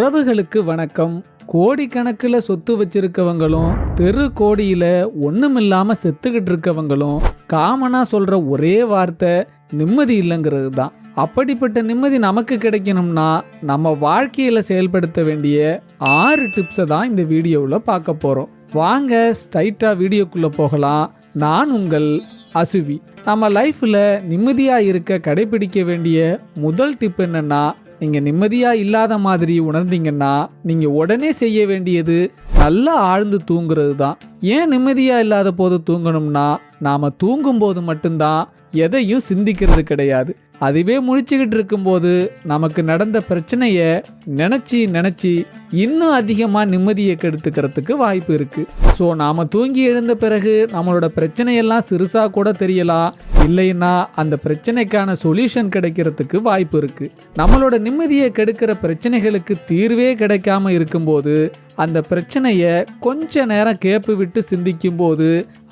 உறவுகளுக்கு வணக்கம். கோடிக்கணக்கில் சொத்து வச்சிருக்கவங்களும் தெரு கோடியில ஒன்றுமில்லாமல் செத்துக்கிட்டு இருக்கவங்களும் காமனாக சொல்கிற ஒரே வார்த்தை நிம்மதி இல்லைங்கிறது தான். அப்படிப்பட்ட நிம்மதி நமக்கு கிடைக்கணும்னா நம்ம வாழ்க்கையில் செயல்படுத்த வேண்டிய ஆறு டிப்ஸை தான் இந்த வீடியோவில் பார்க்க போகிறோம் வாங்க ஸ்ட்ரைட்டாக வீடியோக்குள்ளே போகலாம். நான் உங்கள் அசுவி. நம்ம லைஃப்பில் நிம்மதியாக இருக்க கடைபிடிக்க வேண்டிய முதல் டிப் என்னென்னா நீங்கள் நிம்மதியாக இல்லாத மாதிரி உணர்ந்தீங்கன்னா நீங்கள் உடனே செய்ய வேண்டியது நல்லா ஆழ்ந்து தூங்குறது தான் ஏன் நிம்மதியாக இல்லாத போது தூங்கணும்னா நாம் தூங்கும்போது மட்டும்தான் எதையும் சிந்திக்கிறது கிடையாது. அதுவே முடிச்சுக்கிட்டு இருக்கும்போது நமக்கு நடந்த பிரச்சனையை நினச்சி நினச்சி இன்னும் அதிகமாக நிம்மதியை கெடுத்துக்கிறதுக்கு வாய்ப்பு இருக்கு. ஸோ நாம் தூங்கி எழுந்த பிறகு நம்மளோட பிரச்சனையெல்லாம் சிறுசாக கூட தெரியலாம். இல்லைன்னா அந்த பிரச்சனைக்கான சொல்யூஷன் கிடைக்கிறதுக்கு வாய்ப்பு இருக்கு. நம்மளோட நிம்மதியை கெடுக்கிற பிரச்சனைகளுக்கு தீர்வே கிடைக்காம இருக்கும்போது அந்த பிரச்சனையை கொஞ்ச நேரம் கேப்பு விட்டு சிந்திக்கும் போது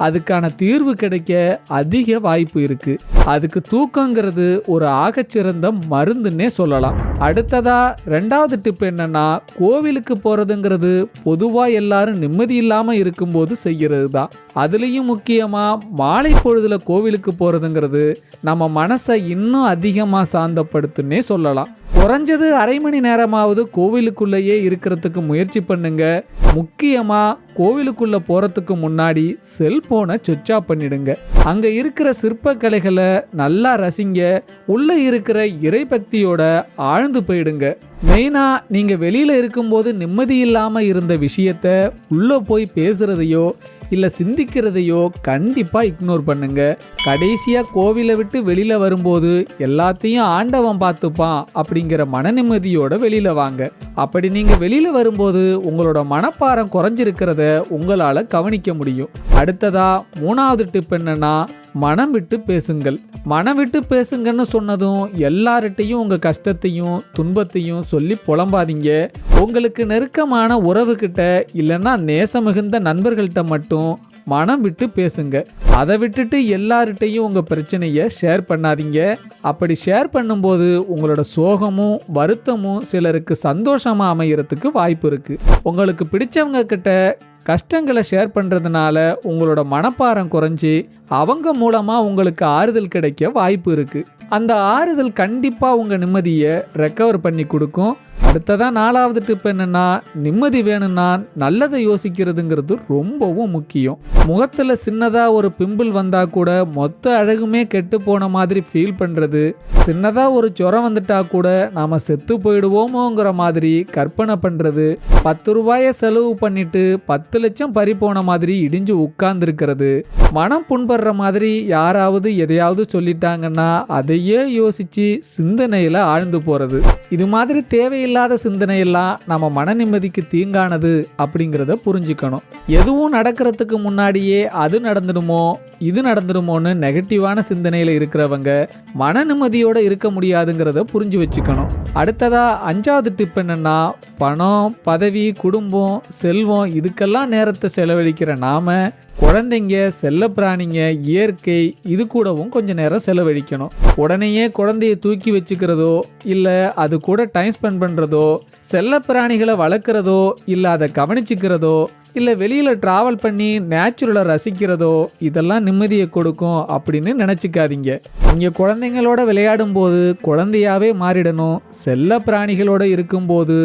அதுக்கான தீர்வு கிடைக்க அதிக வாய்ப்பு இருக்கு. அதுக்கு தூக்கங்கிறது ஒரு ஆகச்சிறந்த மருந்துன்னே சொல்லலாம். அடுத்ததா ரெண்டாவது டிப் என்னன்னா கோவிலுக்கு போறதுங்கிறது பொதுவா எல்லாரும் நிம்மதி இல்லாம இருக்கும்போது செய்கிறது தான் அதுலேயும் முக்கியமாக மாலை பொழுதுல கோவிலுக்கு போகிறதுங்கிறது நம்ம மனசை இன்னும் அதிகமாக சாந்தப்படுத்துன்னே சொல்லலாம். குறைஞ்சது அரை மணி நேரமாவது கோவிலுக்குள்ளேயே இருக்கிறதுக்கு முயற்சி பண்ணுங்க. முக்கியமாக கோவிலுக்குள்ள போகிறதுக்கு முன்னாடி செல்போனை சுவிட்ச் ஆஃப் பண்ணிடுங்க. அங்கே இருக்கிற சிற்பக்கலைகளை நல்லா ரசிங்க. உள்ளே இருக்கிற இறைபக்தியோட ஆழ்ந்து போயிடுங்க. மெயினாக நீங்கள் வெளியில் இருக்கும்போது நிம்மதி இல்லாமல் இருந்த விஷயத்த உள்ளே போய் பேசுகிறதையோ இல்லை சிந்திக்கிறதையோ கண்டிப்பாக இக்னோர் பண்ணுங்க. கடைசியாக கோவிலை விட்டு வெளியில் வரும்போது எல்லாத்தையும் ஆண்டவன் பார்த்துப்பான் அப்படிங்கிற மன நிம்மதியோட வெளியில் வாங்க. அப்படி நீங்கள் வெளியில் வரும்போது உங்களோட மனப்பாரம் குறைஞ்சிருக்கிறத உங்களால் கவனிக்க முடியும். அடுத்ததா மூணாவது டிப் என்னன்னா மனம் விட்டு பேசுங்கள். மனம் விட்டு பேசுங்கன்னு சொன்னதும் எல்லார்கிட்டையும் உங்கள் கஷ்டத்தையும் துன்பத்தையும் சொல்லி புலம்பாதீங்க. உங்களுக்கு நெருக்கமான உறவுகிட்ட இல்லைன்னா நேசமிகுந்த நண்பர்கள்ட்ட மட்டும் மனம் விட்டு பேசுங்க. அதை விட்டுட்டு எல்லார்கிட்டையும் உங்கள் பிரச்சனையை ஷேர் பண்ணாதீங்க. அப்படி ஷேர் பண்ணும்போது உங்களோட சோகமும் வருத்தமும் சிலருக்கு சந்தோஷமாக அமையறதுக்கு வாய்ப்பு இருக்குது உங்களுக்கு பிடிச்சவங்க கிட்ட கஷ்டங்களை ஷேர் பண்ணுறதுனால உங்களோட மனப்பாரம் குறைஞ்சி அவங்க மூலமாக உங்களுக்கு ஆறுதல் கிடைக்க வாய்ப்பு இருக்குது அந்த ஆறுதல் கண்டிப்பாக உங்கள் நிம்மதியை ரெக்கவர் பண்ணி கொடுக்கும். அடுத்ததான் நாலாவது டிப் என்னன்னா நிம்மதி வேணும்னா நல்லதை யோசிக்கிறதுங்கிறது ரொம்பவும் முக்கியம். முகத்தில் சின்னதாக ஒரு பிம்பிள் வந்தால் கூட மொத்த அழகுமே கெட்டு போன மாதிரி ஃபீல் பண்ணுறது சின்னதாக ஒரு ஜுரம் வந்துட்டா கூட நாம் செத்து போயிடுவோமோங்கிற மாதிரி கற்பனை பண்ணுறது பத்து ரூபாயை செலவு பண்ணிட்டு பத்து லட்சம் பறி போன மாதிரி இடிஞ்சு உட்கார்ந்துருக்கிறது. மனம் புண்படுற மாதிரி யாராவது எதையாவது சொல்லிட்டாங்கன்னா அதையே யோசிச்சு சிந்தனையில் ஆழ்ந்து போகிறது இது மாதிரி தேவையில்லை தேவையில்லாத சிந்தனையெல்லாம் நம்ம மன நிம்மதிக்கு தீங்கானது அப்படிங்கிறத புரிஞ்சுக்கணும். எதுவும் நடக்கிறதுக்கு முன்னாடியே அது நடந்துடுமோ இது நடந்துருமோன்னு நெகட்டிவான சிந்தனையில் இருக்கிறவங்க மன நிம்மதியோடு இருக்க முடியாதுங்கிறத புரிஞ்சு வச்சுக்கணும். அடுத்ததா அஞ்சாவது டிப் என்னன்னா பணம் பதவி குடும்பம் செல்வம் இதுக்கெல்லாம் நேரத்தை செலவழிக்கிற நாம குழந்தைங்க செல்லப்பிராணிங்க இயற்கை இது கூடவும் கொஞ்சம் நேரம் செலவழிக்கணும். உடனேயே குழந்தைய தூக்கி வச்சுக்கிறதோ இல்லை அது கூட டைம் ஸ்பெண்ட் பண்ணுறதோ செல்லப்பிராணிகளை வளர்க்குறதோ இல்லை அதை கவனிச்சுக்கிறதோ இல்லை வெளியில் ட்ராவல் பண்ணி நேச்சுரலை ரசிக்கிறதோ இதெல்லாம் நிம்மதியை கொடுக்கும் அப்படின்னு நினச்சிக்காதீங்க. நீங்கள் குழந்தைங்களோட விளையாடும் போது குழந்தையாகவே மாறிடணும். செல்ல பிராணிகளோட இருக்கும்போது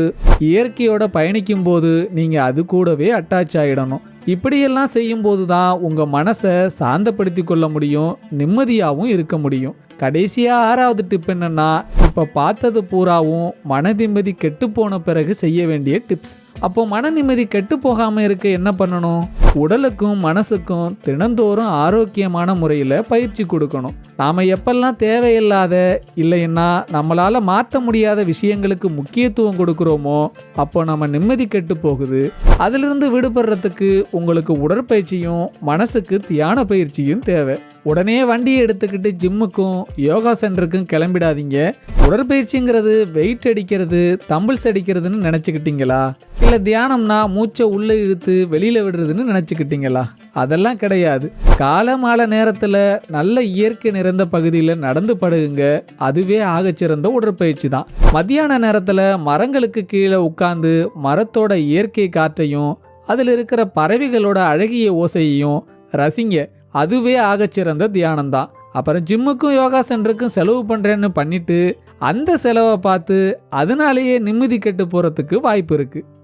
இயற்கையோட பயணிக்கும் போது நீங்கள் அது கூடவே அட்டாச் ஆகிடணும் இப்படியெல்லாம் செய்யும்போது தான் உங்கள் மனசை சாந்தப்படுத்தி கொள்ள முடியும் நிம்மதியாகவும் இருக்க முடியும். கடைசியாக ஆறாவது டிப் என்னென்னா இப்போ பார்த்தது பூராவும் மன நிம்மதி கெட்டு போன பிறகு செய்ய வேண்டிய டிப்ஸ் அப்போ மன நிம்மதி கெட்டு போகாமல் இருக்க என்ன பண்ணணும்? உடலுக்கும் மனசுக்கும் தினந்தோறும் ஆரோக்கியமான முறையில் பயிற்சி கொடுக்கணும். நாம் எப்பெல்லாம் தேவையில்லாத இல்லைன்னா நம்மளால் மாற்ற முடியாத விஷயங்களுக்கு முக்கியத்துவம் கொடுக்குறோமோ அப்போ நம்ம நிம்மதி கெட்டு போகுது. அதிலிருந்து விடுபடுறதுக்கு உங்களுக்கு உடற்பயிற்சியும் மனசுக்கு தியான பயிற்சியும் தேவை. உடனே வண்டியை எடுத்துக்கிட்டு ஜிம்முக்கும் யோகா சென்டருக்கும் கிளம்பிடாதீங்க. உடற்பயிற்சிங்கிறது வெயிட் அடிக்கிறது தம்பிள்ஸ் அடிக்கிறதுன்னு நினச்சிக்கிட்டீங்களா? இல்லை தியானம்னா மூச்சை உள்ளே இழுத்து வெளியில் விடுறதுன்னு நினச்சிக்கிட்டீங்களா? அதெல்லாம் கிடையாது. காலை மாலை நேரத்தில் நல்ல இயற்கை நிறைந்த பகுதியில் நடந்து படுகுங்க அதுவே ஆகச்சிறந்த உடற்பயிற்சி தான். மத்தியான நேரத்தில் மரங்களுக்கு கீழே உட்காந்து மரத்தோட இயற்கை காற்றையும் அதில் இருக்கிற பறவைகளோட அழகிய ஓசையையும் ரசிங்க. அதுவே ஆகச்சிறந்த தியானம்தான் அப்புறம் ஜிம்முக்கும் யோகா சென்டருக்கும் செலவு பண்ணுறேன்னு பண்ணிட்டு அந்த செலவை பார்த்து அதனாலேயே நிம்மதி கெட்டு போகிறதுக்கு வாய்ப்பு இருக்குது